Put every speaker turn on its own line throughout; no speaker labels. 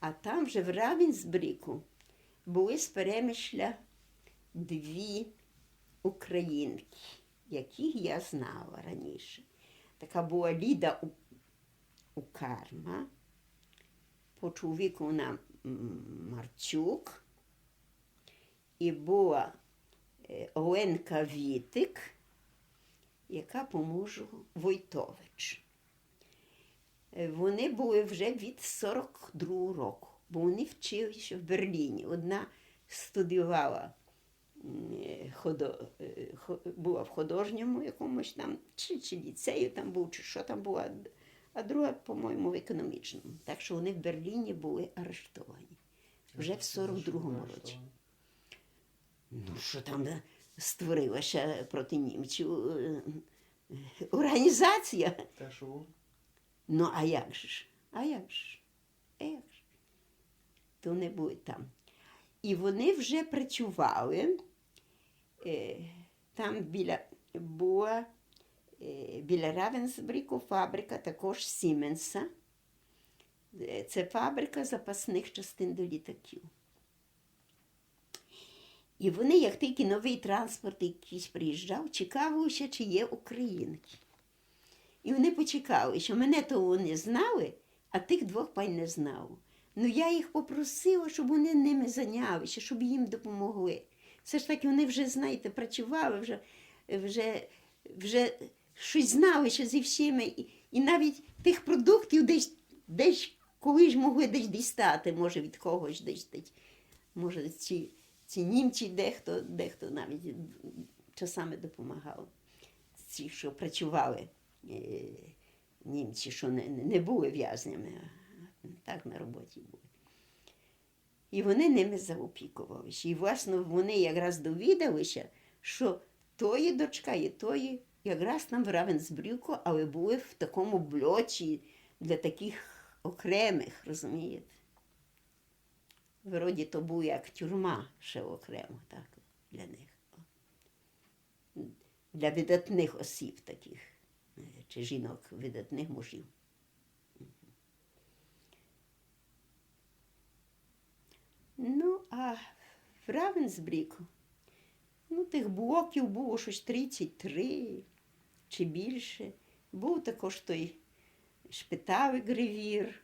А там же в Равенсбріку були з перемишля дві українки, яких я знала раніше. Така була Ліда Укарма, по чоловіку вона Марчук, і була е, Оленка Вітик, яка по мужу Войтович. Е, Вони були вже від 42 року, бо вони вчилися в Берліні. Одна студіювала, е, е, була в художньому якомусь там, чи, чи ліцею там був, чи що там була, а друга, по-моєму, в економічному. Так що вони в Берліні були арештовані. Вже в 42-му році. Ну, що там створилася проти німців організація.
Те, що?
Ну, а як же ж? А як ж? Як же? То не були там. І вони вже працювали. Е, там біля була е, біля Равенсбріку фабрика також Сіменса. Е, Це фабрика запасних частин до літаків. І вони, як тільки новий транспорт якийсь приїжджав, цікавилися, чи є українки. І вони почекали, що мене то вони знали, а тих двох пай не знав. Ну я їх попросила, щоб вони ними зайнялися, щоб їм допомогли. Все ж таки вони вже, знаєте, працювали, вже, вже, вже щось знали ще зі всіми. І, і навіть тих продуктів десь, десь колись могли десь дістати, може від когось десь. десь. Може, ці, ці німці дехто, дехто навіть часами допомагав. Ці, що працювали німці, що не, не були в'язнями, а так на роботі були. І вони ними заопікувалися. І, власне, вони якраз довідалися, що тої дочка і тої якраз там в Равенсбрюку, але були в такому блоці для таких окремих, розумієте? Вроді то був як тюрма ще окремо, так, для них. Для видатних осіб таких, е, чи жінок, видатних мужів. Ну, а в Равенсбріку, ну, тих блоків було щось 33 чи більше. Був також той шпитавий гревір,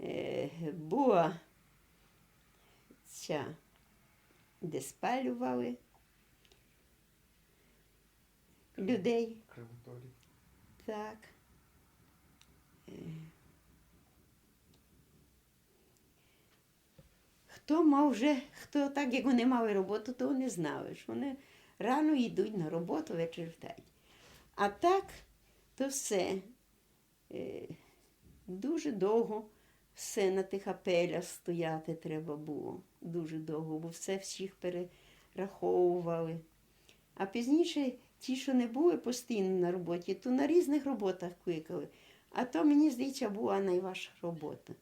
е, була ця, де спалювали людей.
Крематорій.
Так. Е. Хто мав вже, хто так як вони мали роботу, то вони знали, що вони рано йдуть на роботу, вечір втають. А так, то все. Е, Дуже довго все на тих апелях стояти треба було. Дуже довго, бо все всіх перераховували. А пізніше ті, що не були постійно на роботі, то на різних роботах кликали. А то, мені здається, була найважча робота.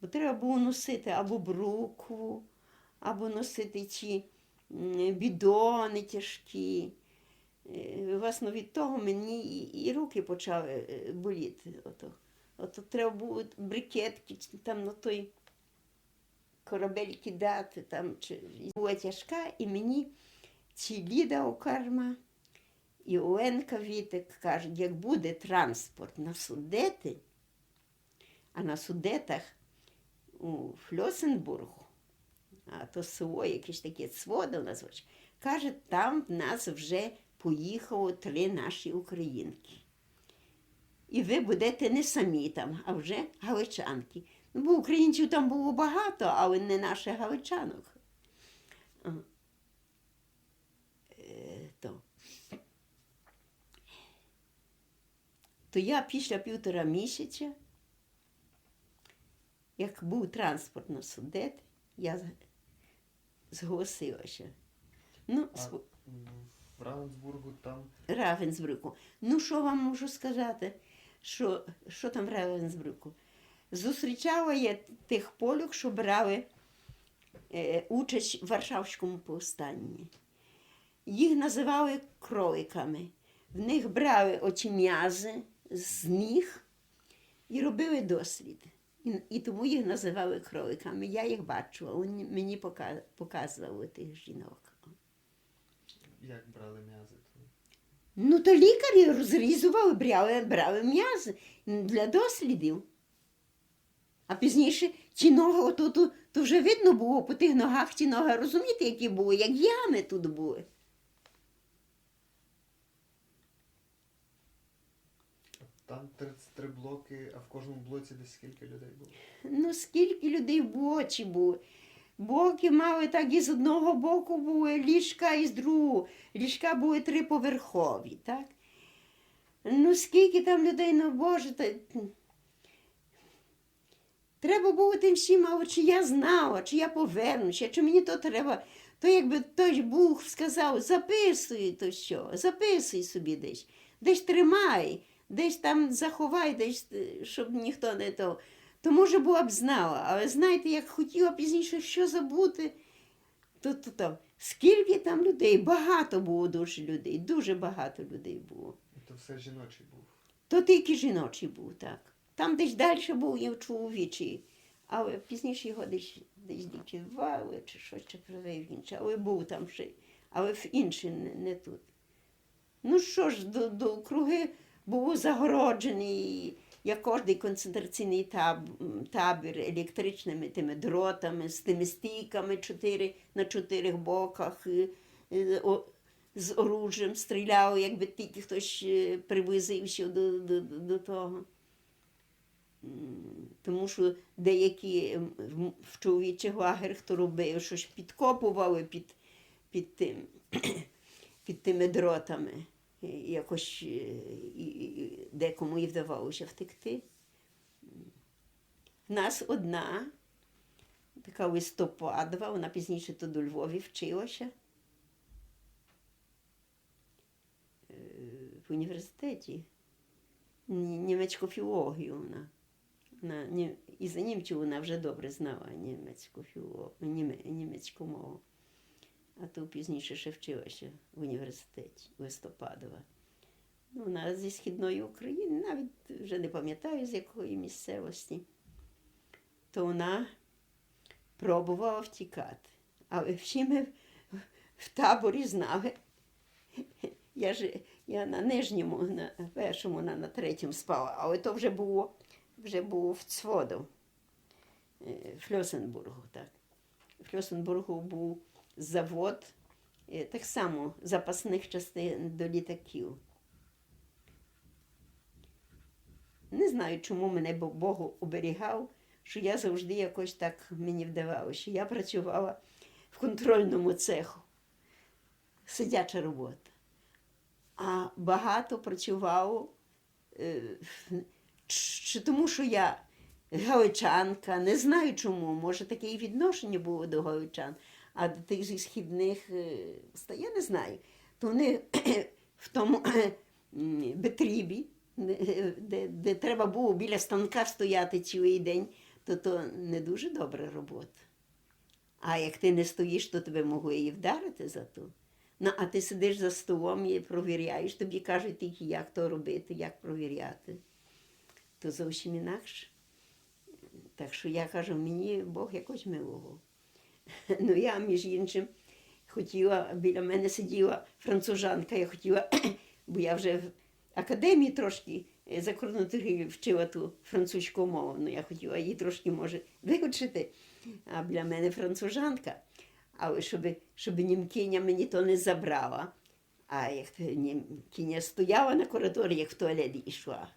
Бо треба було носити або брукву, або носити ті бідони тяжкі. Е, Власне, від того мені і, руки почали е, боліти. Ото, ото треба було брикетки там на той корабель кидати. Там, чи... Була тяжка, і мені ці Ліда Окарма і Оленка Вітик кажуть, як буде транспорт на Судети, а на Судетах у Фльосенбургу, а то село якесь таке цводо назвач, каже, там в нас вже поїхало три наші українки. І ви будете не самі там, а вже галичанки. Ну, бо українців там було багато, але не наших галичанок. А. Е, то. То я після півтора місяця, як був транспорт на судет, я зголосилася. Ну,
А
сп-
в Равенсбургу там
Равенсбруку. Ну, що вам можу сказати? Що, що там в Равенсбруку? Зустрічала я тих полюк, що брали е, участь в Варшавському повстанні. Їх називали кроликами. В них брали оці м'язи з ніг і робили дослід. І, і тому їх називали кроликами. Я їх бачила, він мені пока- показував тих жінок.
Як брали м'язи?
Ну, то лікарі розрізували, брали, брали м'язи для дослідів. А пізніше ті ноги, ото, то, то вже видно було по тих ногах ті ноги, розумієте, які були, як ями тут були.
Там 33 блоки, а в кожному блоці десь скільки людей було?
Ну, скільки людей в боці було. Боки мали так і з одного боку були ліжка, і з другого. Ліжка були триповерхові, так? Ну, скільки там людей, ну Боже, та... треба було тим всім, а чи я знала, чи я повернуся, чи мені то треба. То якби той Бог сказав, записуй то що, записуй собі десь, десь тримай, десь там заховай, десь, е, щоб ніхто не то. То може була б знала, але знаєте, як хотіла пізніше що забути, то, то там скільки там людей, багато було дуже людей, дуже багато людей було.
То все жіночий був.
То тільки жіночий був, так. Там десь далі був і чоловічий, але пізніше його десь, десь ліквідували чи щось чи інше, але був там ще, але в інший не, не тут. Ну що ж, до, до круги був загороджений, як кожний концентраційний таб, табір електричними тими дротами, з тими стійками чотири, на чотирих боках. і о- з оружжям стріляв, якби тільки хтось е, приблизився до, до, до, того. Тому що деякі в- чоловічих лагерах хто робив, що ж підкопували під, під, тим, під тими дротами. Якось е, декому і вдавалося втекти. В нас одна, така листопадова, вона пізніше то до Львові вчилася. е, в університеті німецьку філологію вона. вона і за німцю вона вже добре знала німецьку, філо, німецьку мову. А то пізніше ще вчилася в університеті листопадова. Ну, вона зі східної України, навіть вже не пам'ятаю з якої місцевості. То вона пробувала втікати. Але всі ми в- таборі знали, я ж я на нижньому, на першому, на, на третьому спала, але то вже було, вже було в Цводу, е, в Фльосенбургу. Так. В Фльосенбургу був завод е, так само запасних частин до літаків. Не знаю, чому мене Бо- Бог оберігав, що я завжди якось так мені вдавалося. що Я працювала в контрольному цеху. Сидяча робота. А багато працював е, чи тому, що я галичанка, не знаю чому, може таке і відношення було до галичан, а до тих зі східних, е, я не знаю. То вони в тому м, Бетрібі, де, де, де треба було біля станка стояти цілий день, то то не дуже добра робота. А як ти не стоїш, то тебе могли і вдарити за то. Ну, а ти сидиш за столом і провіряєш, тобі кажуть тільки, як то робити, як провіряти. То зовсім інакше. Так що я кажу, мені Бог якось милував. Ну я, між іншим, хотіла, біля мене сиділа францужанка, я хотіла, бо я вже в академії трошки е, закордонну вчила ту французьку мову. Ну я хотіла її трошки, може, вивчити. А біля мене францужанка. Але щоб, щоб німкиня мені то не забрала. А як німкиня стояла на коридорі, як в туалет йшла,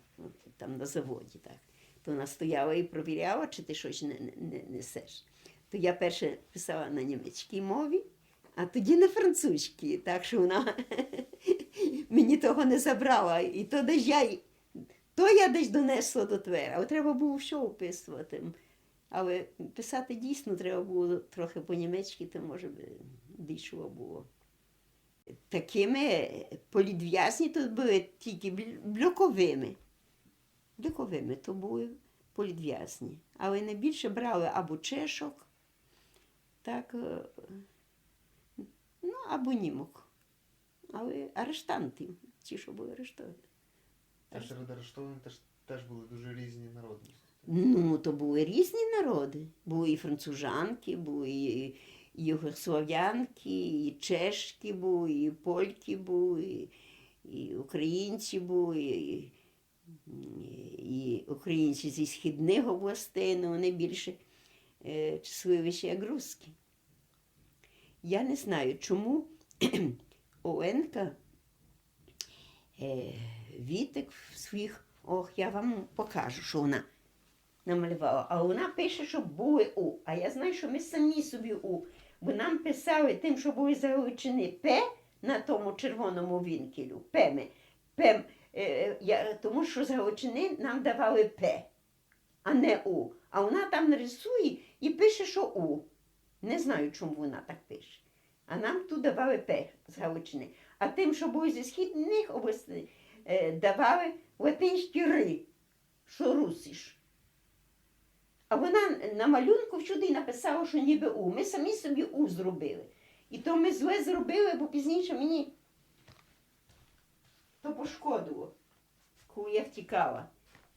там на заводі, так, то вона стояла і провіряла, чи ти щось не, не, не несеш. То я перше писала на німецькій мові, а тоді на французькій. Так що вона мені того не забрала. І то десь я, то я десь донесла до двері, але треба було все описувати. Але писати дійсно треба було трохи по-німецьки, то може би дійшло було. Такими політв'язні то були тільки блоковими. Блоковими то були політв'язні. Але найбільше брали або чешок, так, е, ну, або німок. Але арештантів, ті, що були арештовані.
А серед арештованих теж, теж були дуже різні народності.
Ну, то були різні народи. Були і францужанки, були і югослов'янки, і чешки були, і польки були, і українці були, і, і українці зі східних областей, ну вони більше числивіші, як. Я не знаю, чому Оленка е, Вітик в своїх. Ох, я вам покажу, що вона намалювала. А вона пише, що були У. А я знаю, що ми самі собі У. Бо нам писали тим, що були залучені П на тому червоному вінкелю. П ми. П, е, я, тому що залучені нам давали П, а не У. А вона там нарисує і пише, що У. Не знаю, чому вона так пише. А нам тут давали П з Галичини. А тим, що були зі східних областей, е, давали латинські ри, що русиш. А вона на малюнку всюди написала, що ніби У. Ми самі собі У зробили. І то ми зле зробили, бо пізніше мені то пошкодило, коли я втікала.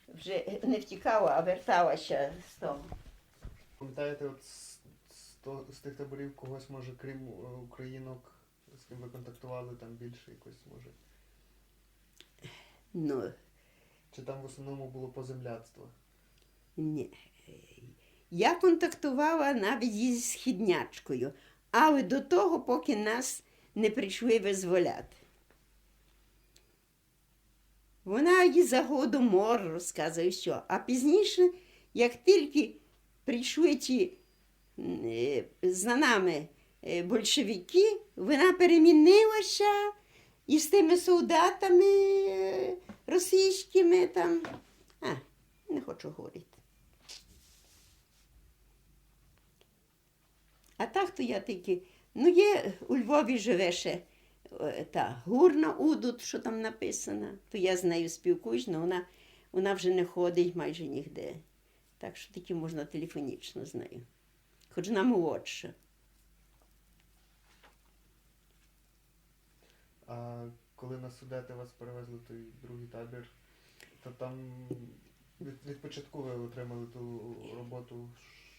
Вже не втікала, а верталася з того.
Пам'ятаєте, от з, з, то- з тих таборів когось, може, крім е, українок, з ким ви контактували, там більше якось, може.
Ну,
Чи там в основному було поземляцтво?
Ні. Я контактувала навіть із східнячкою, але до того, поки нас не прийшли визволяти. Вона і за голодомор розказує, що. А пізніше, як тільки прийшли ті е, за нами е, большевики, вона перемінилася і з тими солдатами е, російськими там. А, не хочу говорити. А так то я тільки. Ну, є у Львові живе ще та Гурна Удут, що там написано, то я з нею спілкуюсь, але вона, вона вже не ходить майже ніде. Так що тільки можна телефонічно з нею. Хоч вона молодша.
А коли на Судети вас перевезли той другий табір, то там від, від початку ви отримали ту роботу.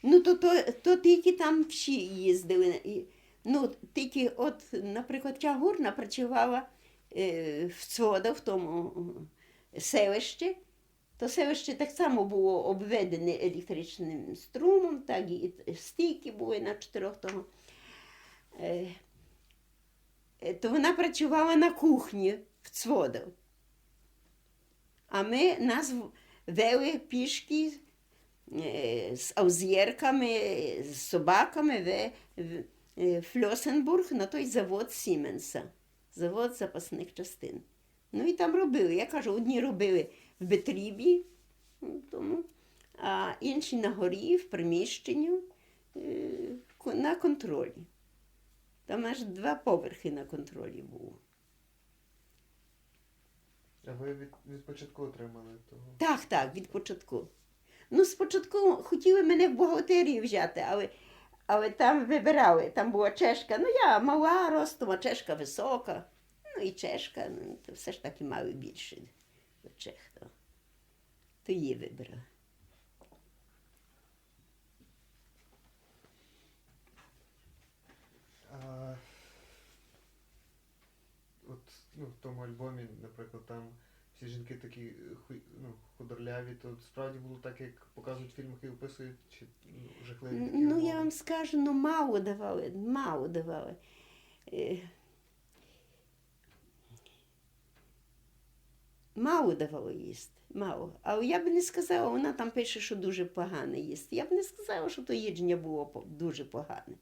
Ну, то, то, то тільки там всі їздили. І, ну, тільки от, наприклад, ця гурна працювала е, в Цвода, в тому е, селищі. То селище так само було обведене електричним струмом, так і стійки були на чотирьох того. Е, е, то вона працювала на кухні в Цводов. А ми нас вели пішки е, з аузєрками, з собаками в, Фльосенбург на той завод Сіменса, завод запасних частин. Ну і там робили. Я кажу, одні робили в Бетрібі, ну, тому, а інші на горі, в приміщенні е, на контролі. Там аж два поверхи на контролі було.
А ви від, від початку отримали того.
Так, так, від початку. Ну, спочатку хотіли мене в бухгалтерію взяти, але, але там вибирали. Там була чешка. Ну, я мала ростом, а чешка висока. Ну і чешка, ну, то все ж таки мали більше до чех. То, то її вибрали.
А, от ну, в тому альбомі, наприклад, там всі жінки такі е, ху, ну, худорляві, то справді було так, як показують в фільмах і описують, чи ну, жахливі такі
Ну, я
умови?
вам скажу, ну мало давали, мало давали. Е, Мало давали їсти, мало. Але я б не сказала, вона там пише, що дуже погане їсти. Я б не сказала, що то їдження було дуже погане.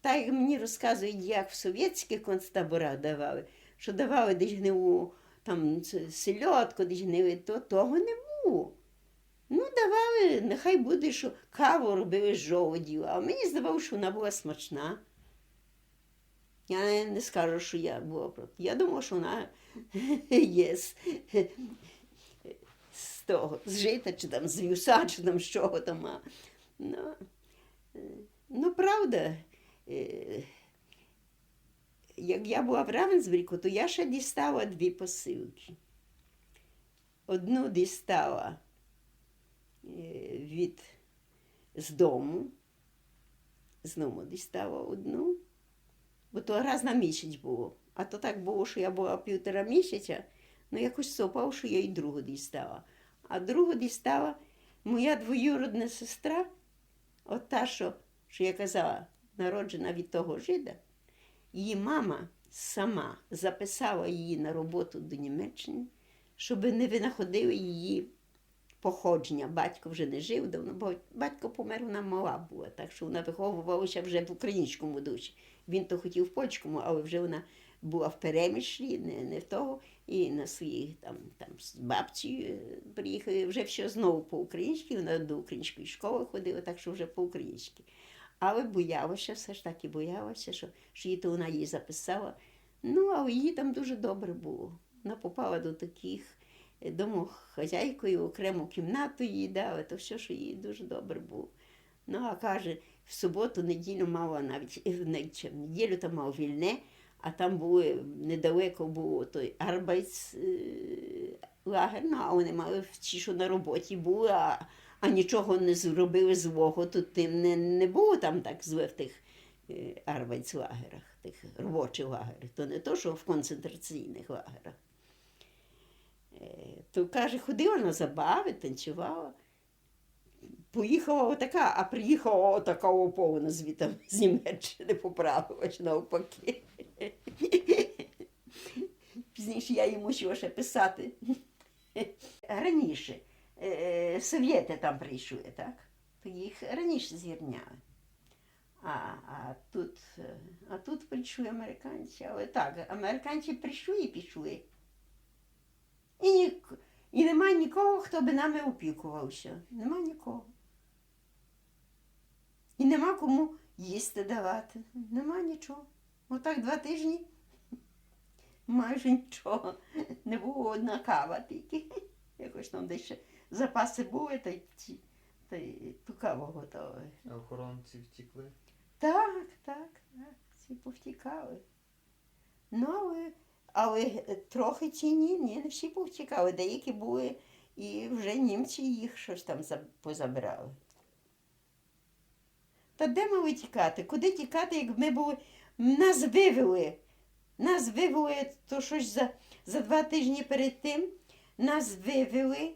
Так як мені розказують, як в совєтських концтаборах давали, що давали десь гнилу там сельодку, десь гнили, то того не було. Ну, давали, нехай буде, що каву робили з жолудів, а мені здавалося, що вона була смачна. Я не, скажу, що я була проти. Я думала, що вона є з, з того, з жита, чи там з вівса, чи там з чого там. Ну, е, ну правда, е, як я була в Равенсбріку, то я ще дістала дві посилки. Одну дістала е, від з дому. Знову дістала одну, бо то раз на місяць було. А то так було, що я була півтора місяця, ну якось сопав, що я і другу дістала. А другу дістала моя двоюродна сестра, от та, що, що я казала, народжена від того жида, її мама сама записала її на роботу до Німеччини, щоб не винаходили її походження. Батько вже не жив давно, бо батько помер, вона мала була, так що вона виховувалася вже в українському душі. Він то хотів польському, але вже вона була в перемішлі, не, не в того. І на своїх там, там з бабці приїхали вже все знову по-українськи, вона до української школи ходила, так що вже по-українськи. Але боялася, все ж таки боялася, що, що її то вона її записала. Ну, але їй там дуже добре було. Вона попала до таких е, домохазяйкою, окрему кімнату їй дали, то все, що їй дуже добре було. Ну, а каже, в суботу, неділю мала навіть е, в неділю там мав вільне, а там були недалеко було той арбайц лагер, ну, а вони мали ті, що на роботі були, а, а нічого не зробили злого, то тим не, не було там так зле в тих е, арбайцлагерах, тих робочих лагерах. То не то, що в концентраційних лагерах. Е, То каже, ходила на забави, танцювала. Поїхала отака, а приїхала отака повна звітом з Німеччини поправилась навпаки. Пізніше я їй мусила ще писати. Раніше е, совєти там прийшли, так? То їх раніше з'єдняли. А, а, тут, е, а тут прийшли американці. Але так, американці прийшли і пішли. І, і нема нікого, хто би нами опікувався. Нема нікого. І нема кому їсти давати. Нема нічого. Отак два тижні майже нічого. Не було одна кава тільки. Якось там десь ще запаси були, та й, та й ту каву готували.
А охоронці втікли.
Так, так, так, всі повтікали. Ну, але, але трохи ці ні, ні, не всі повтікали. Деякі були, і вже німці їх щось там за- позабирали. Та де мали тікати? Куди тікати, як ми були? Нас вивели. Нас вивели, то щось за, за два тижні перед тим, нас вивели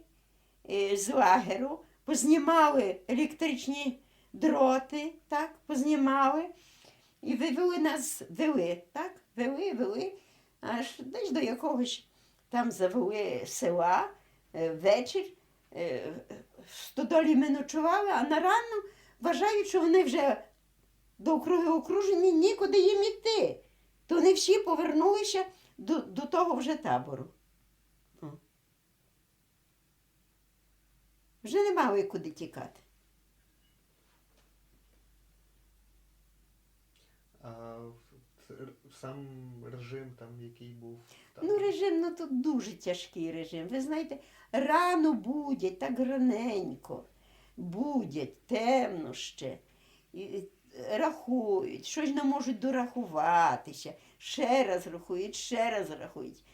е, з лагеру, познімали електричні дроти, так, познімали. І вивели нас, вели, так, вели, вели, аж десь до якогось там завели села е, вечір. Е, в стодолі ми ночували, а на ранну вважають, що вони вже до округи окружені, нікуди їм іти. То вони всі повернулися до, до того вже табору. Вже не мали куди тікати.
А сам режим там, який був там.
Ну, режим, ну тут дуже тяжкий режим. Ви знаєте, рано будять, так раненько. Будять, темно ще. І, і, рахують, щось не можуть дорахуватися. Ще раз рахують, ще раз рахують.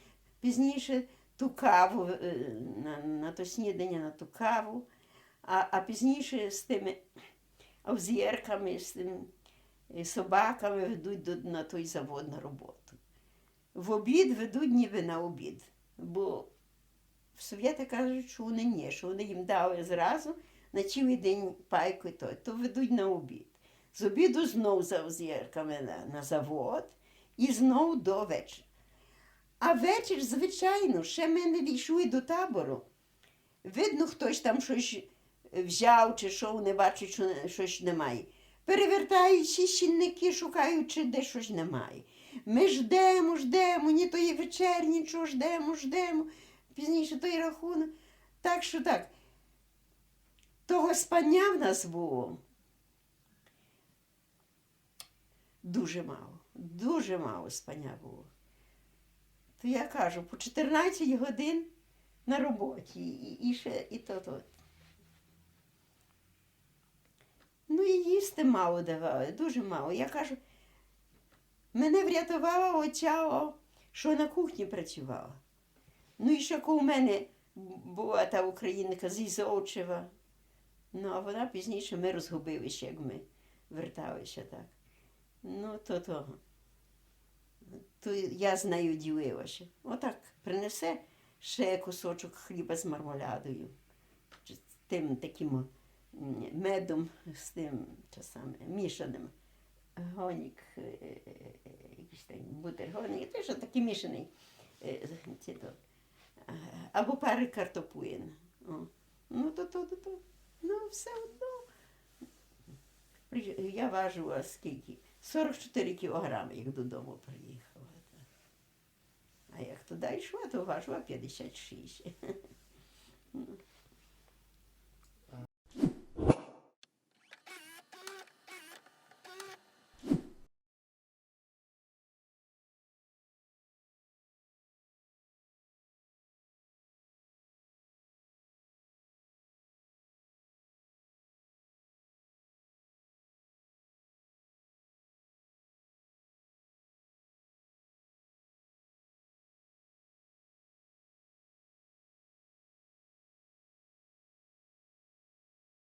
Пізніше ту каву, е, на, на то снідання, на ту каву, а, а пізніше з тими овзірками, з тими е, собаками ведуть до, на той завод на роботу. В обід ведуть ніби на обід. Бо в совєти кажуть, що вони ні, що вони їм дали зразу на цілий день пайку то, то ведуть на обід. З обіду знов за озірками на, завод і знов до вечора. А вечір, звичайно, ще ми не дійшли до табору. Видно, хтось там щось взяв, чи що, вони бачать, що щось немає. Перевертають всі щільники, шукають, чи де щось немає. Ми ждемо, ждемо, ні тої вечері, нічого ждемо, ждемо. Пізніше той рахунок. Так що так. Того спання в нас було дуже мало. Дуже мало спання було. То я кажу, по 14 годин на роботі і, і ще і то то. Ну і їсти мало давали, дуже мало. Я кажу, мене врятувала оця, о, що на кухні працювала. Ну і ще у мене була та українка з Ізовчева, Ну, а вона пізніше ми розгубилися, як ми верталися так. Ну, то того. То я з нею ділилася. Отак принесе ще кусочок хліба з мармолядою. З тим таким медом, з тим часами мішаним. Гонік, е, е, е, якийсь там бутергонік, теж такий мішаний. Або пари картопуєн. О. Ну, то, то, то, то. Ну, все одно. Я важу скільки? 44 кілограми, як додому приїхала. А як туди йшла, то важила 56.